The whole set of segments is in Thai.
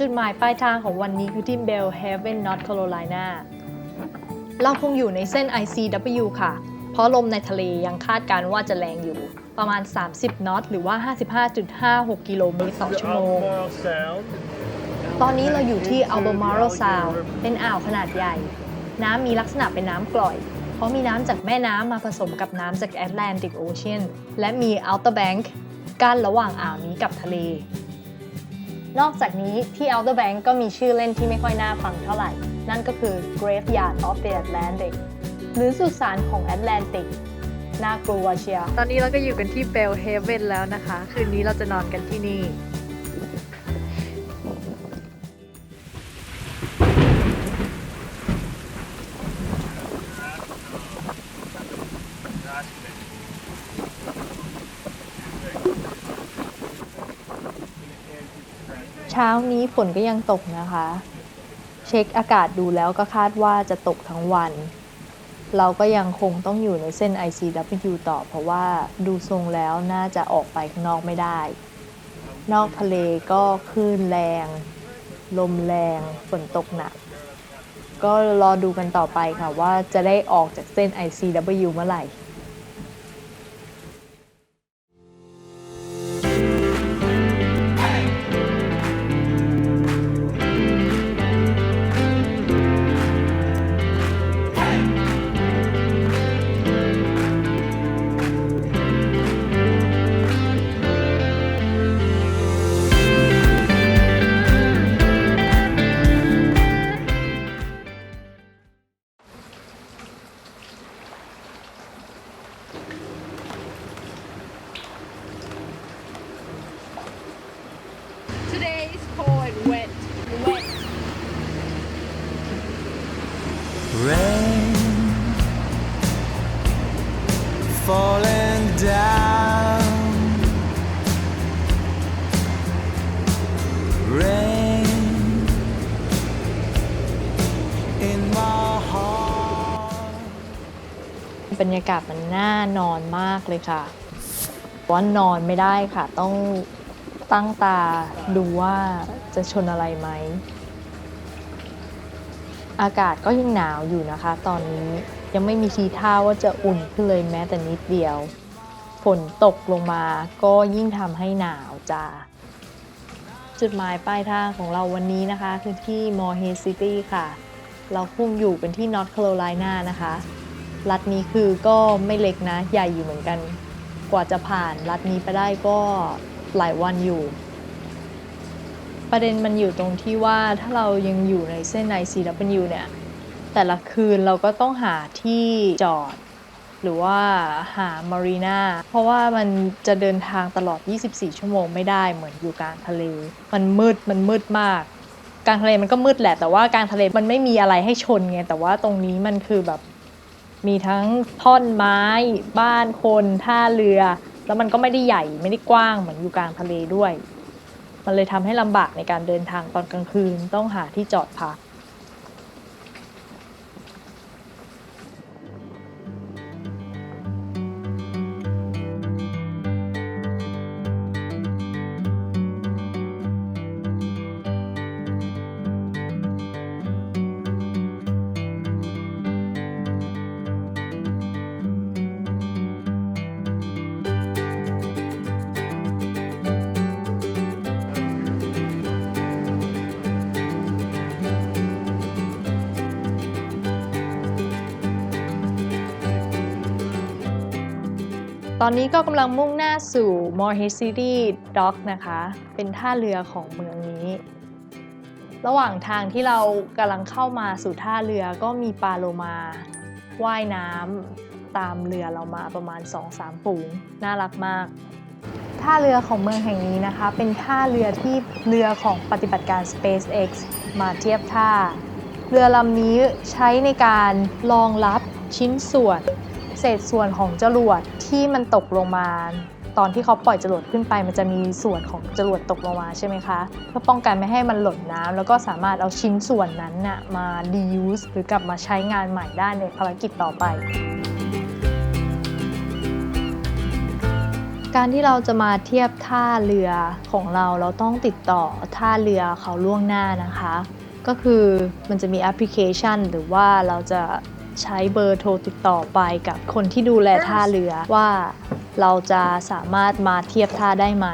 จุดหมายปลายทางของวันนี้คือที่ Bell Haven North Carolina เราคงอยู่ในเส้น ICW ค่ะ เพราะลมในทะเลยังคาดการณ์ว่าจะแรงอยู่ประมาณ 30 นอต หรือว่า 55.56 กิโลเมตรต่อชั่วโมง Albemarle Sound. ตอนนี้เราอยู่ที่ Albemarle Sound เป็นอ่าวขนาดใหญ่ น้ำมีลักษณะเป็นน้ำกร่อย เพราะมีน้ำจากแม่น้ำมาผสมกับน้ำจาก Atlantic Ocean และมี Outer Bank กั้นระหว่างอ่าวนี้กับทะเล นอกจากนี้ที่ Outer Bank ก็มีชื่อเล่นที่ไม่ค่อยน่าฟังเท่าไหร่ นั่นก็คือ Graveyard of the Atlantic หรือสุสานของแอตแลนติกน่ากลัวเชียวตอนนี้เราก็อยู่กันที่เบลเฮเวนแล้วนะคะ คืนนี้เราจะนอนกันที่นี่ ช้านี้ฝนก็ยังตกนะคะ เช็คอากาศดูแล้วก็คาดว่าจะตกทั้งวัน เราก็ยังคงต้องอยู่ในเส้น ICW ต่อเพราะว่าดูทรงแล้วน่าจะออกไปข้างนอกไม่ได้ นอกทะเลก็คลื่นแรง ลมแรง ฝนตกหนัก ก็รอดูกันต่อไปค่ะว่าจะได้ออกจากเส้น ICW เมื่อไหร่ บรรยากาศมันน่านอนมากเลยค่ะว่านอนไม่ได้ค่ะ ต้องตั้งตาดูว่าจะชนอะไรไหม อากาศก็ยังหนาวอยู่นะคะ ตอนนี้ยังไม่มีทีท่าว่าจะอุ่นขึ้นเลยแม้แต่นิดเดียว ฝนตกลงมาก็ยิ่งทำให้หนาวจ้าจุดหมายปลายทางของเราวันนี้นะคะ คือที่มอร์เฮซิตี้ค่ะ เราพุ่งอยู่เป็นที่นอร์ทแคโรไลนานะคะ รัฐนี้คือก็ไม่เล็กนะ ใหญ่อยู่เหมือนกัน กว่าจะผ่านรัฐนี้ไปได้ก็หลายวันอยู่ ประเด็นมันอยู่ตรงที่ว่าถ้าเรายังอยู่ในเส้น ICW เนี่ย แต่ละคืนเราก็ต้องหาที่จอด หรือว่าหามารีนาเพราะว่ามันจะเดินทางตลอด 24 ชั่วโมงไม่ได้เหมือนอยู่กลางทะเล มันมืดมันมืดมากกลางทะเลมันก็มืดแหละแต่ว่ากลางทะเลมันไม่มีอะไรให้ชนไงแต่ว่าตรงนี้มันคือแบบ มีทั้งท่อนไม้บ้านคนท่าเรือ แล้วมันก็ไม่ได้ใหญ่ไม่ได้กว้างเหมือนอยู่กลางทะเลด้วย มันเลยทำให้ลำบากในการเดินทางตอนกลางคืนต้องหาที่จอดพัก ตอนนี้ก็กำลังมุ่งหน้าสู่ Morehead City Dock นะคะ เป็นท่าเรือของเมืองนี้ ระหว่างทางที่เรากำลังเข้ามาสู่ท่าเรือก็มีปลาโลมาว่ายน้ำตามเรือเรามาประมาณ 2-3ฝูง น่ารักมาก ท่าเรือของเมืองแห่งนี้นะคะ เป็นท่าเรือที่เรือของปฏิบัติการ SpaceX มาเทียบท่า เรือลำนี้ใช้ในการรองรับชิ้นส่วน เศษส่วนของจรวดที่มันตกลงมาตอนที่เขาปล่อยจรวดขึ้นไป มันจะมีส่วนของจรวดตกลงมาใช่ไหมคะ เพื่อป้องกันไม่ให้มันหล่นน้ำแล้วก็สามารถเอาชิ้นส่วนนั้นน่ะมา reuse หรือกลับมาใช้งานใหม่ได้ในภารกิจต่อไป การที่เราจะมาเทียบท่าเรือของเราเราต้องติดต่อท่าเรือเขาล่วงหน้านะคะ ก็คือมันจะมีแอปพลิเคชัน หรือว่าเราจะ ใช้เบอร์โทรติดต่อไปกับคนที่ดูแลท่าเรือว่าเราจะสามารถมาเทียบท่าได้ไหม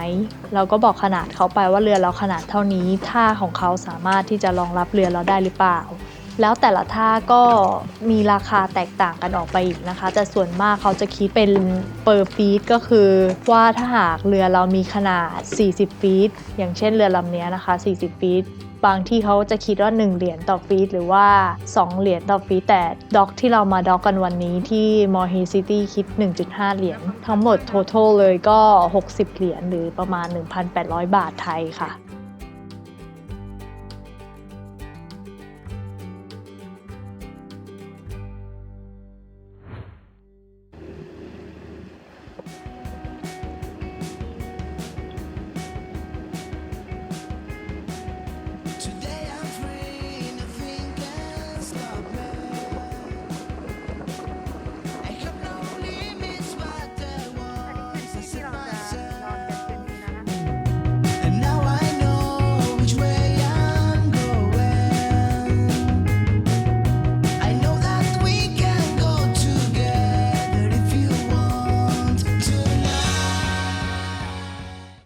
เราก็บอกขนาดเขาไปว่าเรือเราขนาดเท่านี้ท่าของเขาสามารถที่จะรองรับเรือเราได้หรือเปล่า แล้วแต่ละท่าก็มีราคาแตกต่างกันออกไปอีกนะคะ แต่ส่วนมากเขาจะคิดเป็นเปอร์ฟีตก็คือว่าถ้าหากเรือเรามีขนาด 40 ฟีต อย่างเช่นเรือลำนี้นะคะ 40 ฟีตบางที่เขาจะคิดว่า 1 เหรียญต่อฟีตหรือว่า 2 เหรียญต่อฟีตแต่ด็อกที่เรามาด็อกกันวันนี้ที่มอ r ฮีซิตี้คิด 1.5 เหรียญทั้งหมด total เลยก็ 60 เหรียญหรือประมาณ 1,800 บาทไทยค่ะ